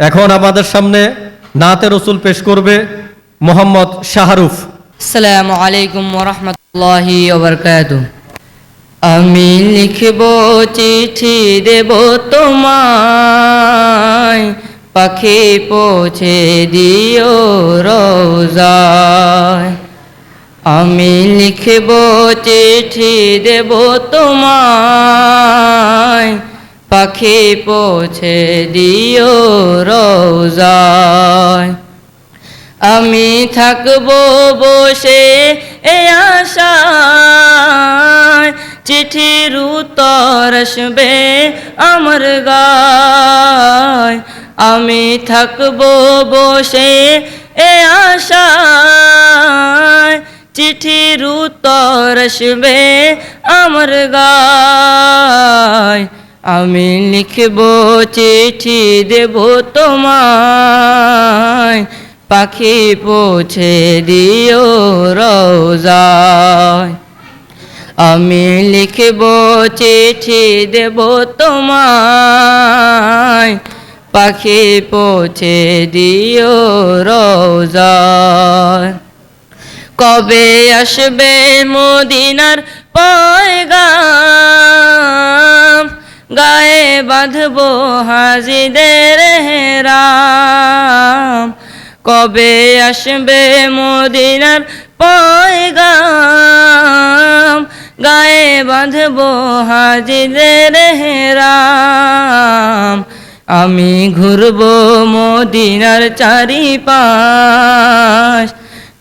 এখন আমাদের সামনে নাতে রসুল পেশ করবে মোহাম্মদ শাহরুফ। আসসালামু আলাইকুম ওরহমতুল্লাহি ওবরকাত আমি লিখব চিঠি দেব তোমায়, পাখি পৌঁছে দিও রোজায়। আমি লিখব চিঠি দেব তোমায় পাখি পৌঁছে দিও রোজায় আমি থাকব বসে এ আশায়। চিঠির উত্তর আসবে আমার গায়। আমি থাকব বসে এ আশায়। চিঠির উত্তর আসবে আমার গায়। আমি লিখব চিঠি দেব তোমায়। পাখি পৌঁছে দিও রোজায় আমি লিখব চিঠি দেব তোমায়। পাখি পৌঁছে দিও রোজায় কবে আসবে মদিনার পয়গাম বাঁধবো হাজিদের হেরাম। কবে আসবে মদিনার পয়গাম? গায়ে বাঁধবো হাজিদের হেরাম। আমি ঘুরবো মদিনার চারিপাশ।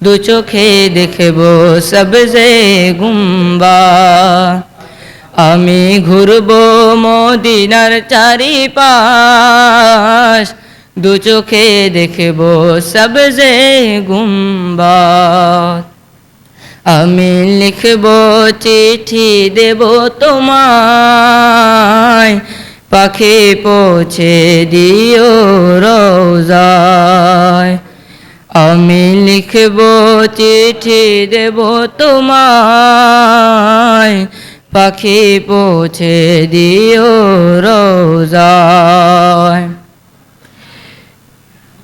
দু চোখে দেখব সবজে গুম্বা। আমি ঘুরব মদিনার চারিপাশ, দু চোখে দেখব সবজে গুম্বা আমি লিখব চিঠি দেব তোমায়, পাখি পৌঁছে দিও রোজায় আমি লিখব চিঠি দেব তোমায় পাখি পৌঁছে দিও রোজায়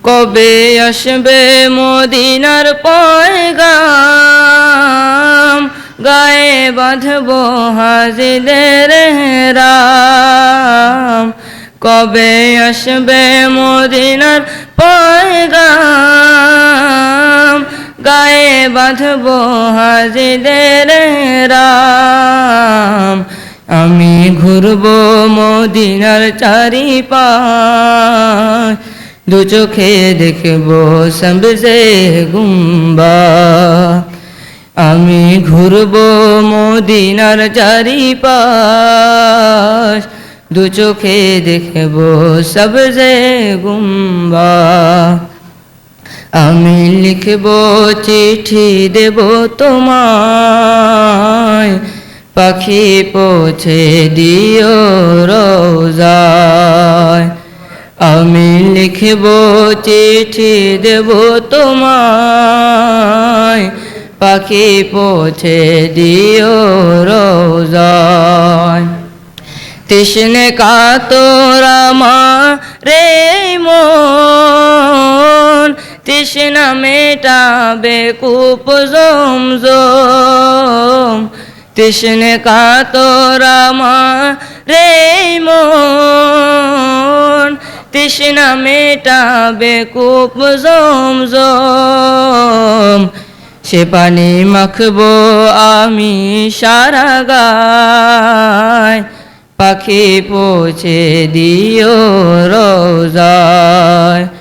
কবে আসবে মদিনার পয়গাম? গায়ে বাঁধব হাজিদের রাম। কবে আসবে মদিনার পয়গাম? গায়ে বাঁধব হাজিদের রাম। আমি ঘুরব মদিনার চারিপাশ। দু চোখে দেখব সবজে গুম্বা। আমি ঘুরব মদিনার চারিপাশ। দু চোখে দেখব সবজে গুম্বা। আমি লিখব চিঠি দেব তোমায়। পাখি পৌঁছে দিও রোজায়। আমি লিখব চিঠি দেব তোমায়। পাখি পৌঁছে দিও রোজায়। তৃষ্ণে কাতরামা রে মন তৃষ্ণা মেটাবে কূপ জম জম। তৃষ্ণে কাতরামা রে মন। তৃষ্ণা মেটাবে কূপ জম জম। সে পানি মাখবো আমি সারা গায়। পাখি পৌঁছে দিও রোজায়।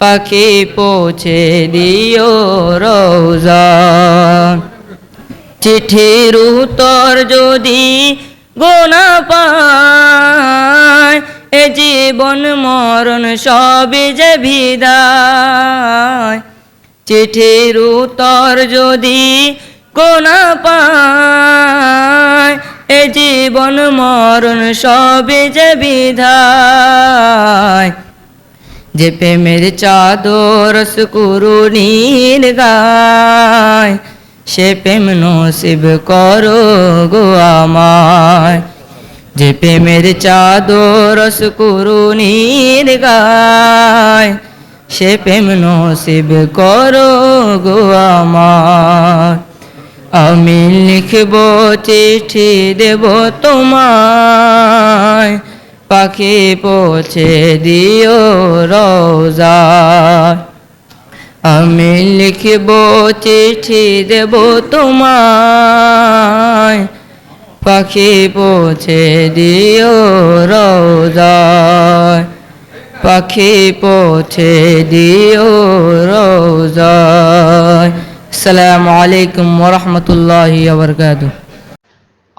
পাখি পৌঁছে দিও রোজায় চিঠির উত্তর যদি গোনা পায়, এ জীবন মরণ সবে যে বিদায়। চিঠির উত্তর যদি কোনা পায়, এ জীবন মরণ সবে যে বিধায় যে প্রেমের চাদর সুকুরুনির গায় সে প্রেম নসিব করো গো আমায় যে প্রেমের চাদর সুকুরুনির গায় সে প্রেম নসিব করো গো আমায় আমি লিখব চিঠি দেব তোমায় পাখি পৌঁছে দিও রোজা আমি লিখব চিঠি দেব তোমায়। পাখি পৌঁছে দিও রোজা পাখি পৌঁছে দিও রোজা আসসালামু আলাইকুম ওরহমতুল্লাহি ওবরকাতুহ